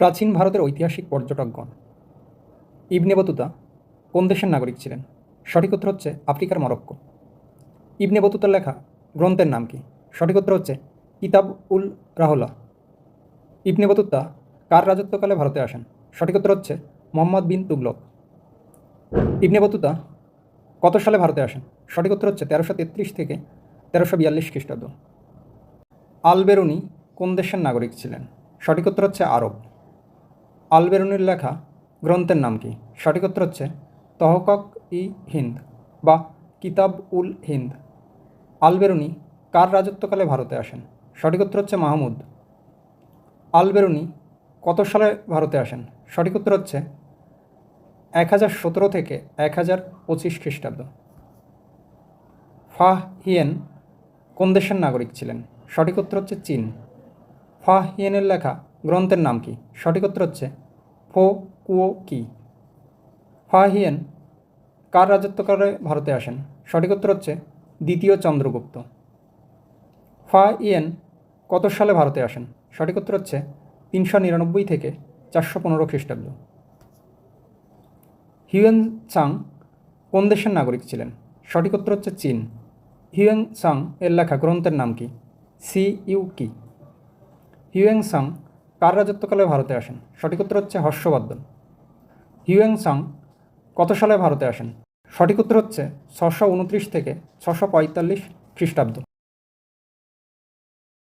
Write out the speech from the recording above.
প্রাচীন ভারতের ঐতিহাসিক পর্যটকগণ। ইবনে বতুতা কোন দেশের নাগরিক ছিলেন? সঠিক উত্তর হচ্ছে আফ্রিকার মরক্কো। ইবনে বতুতার লেখা গ্রন্থের নাম কি? সঠিক উত্তর হচ্ছে কিতাব উল রাহুলা। ইবনে বতুতা কার রাজত্বকালে ভারতে আসেন? সঠিক উত্তর হচ্ছে মোহাম্মদ বিন তুগলক। ইবনে বতুতা কত সালে ভারতে আসেন? সঠিক উত্তর হচ্ছে তেরোশো তেত্রিশ থেকে তেরোশো বিয়াল্লিশ খ্রিস্টাব্দ। আলবেরুনি কোন দেশের নাগরিক ছিলেন? সঠিক উত্তর হচ্ছে আরব। আলবেরুনির লেখা গ্রন্থের নাম কি? সঠিক উত্তর হচ্ছে তহকক ই হিন্দ বা কিতাব উল হিন্দ। আলবেরুনি কার রাজত্বকালে ভারতে আসেন? সঠিক উত্তর হচ্ছে মাহমুদ। আলবেরুনি কত সালে ভারতে আসেন? সঠিক উত্তর হচ্ছে এক হাজার সতেরো থেকে এক হাজার পঁচিশ খ্রিস্টাব্দ। ফাহ হিয়েন কোন দেশের নাগরিক ছিলেন? সঠিক উত্তর হচ্ছে চীন। ফাহ হিয়েনের লেখা গ্রন্থের নাম কি? সঠিক উত্তর হচ্ছে ফো কুও কি। হিয়েন কার রাজত্বকালে ভারতে আসেন? সঠিক উত্তর হচ্ছে দ্বিতীয় চন্দ্রগুপ্ত। ফা ইয়েন কত সালে ভারতে আসেন? সঠিক উত্তর হচ্ছে তিনশো নিরানব্বই থেকে চারশো পনেরো খ্রিস্টাব্দ। হিউয়েন চাং কোন দেশের নাগরিক ছিলেন? সঠিক উত্তর হচ্ছে চীন। হিউয়েন সাং এর লেখা গ্রন্থের নাম কি? Si Yu Ki. Hiuen Tsang কার রাজত্বকালে ভারতে আসেন? সঠিক উত্তর হচ্ছে হর্ষবর্ধন। হিউয়েং সাং কত সালে ভারতে আসেন? সঠিক উত্তর হচ্ছে ছশো উনত্রিশ থেকে ছশো পঁয়তাল্লিশ খ্রিস্টাব্দ।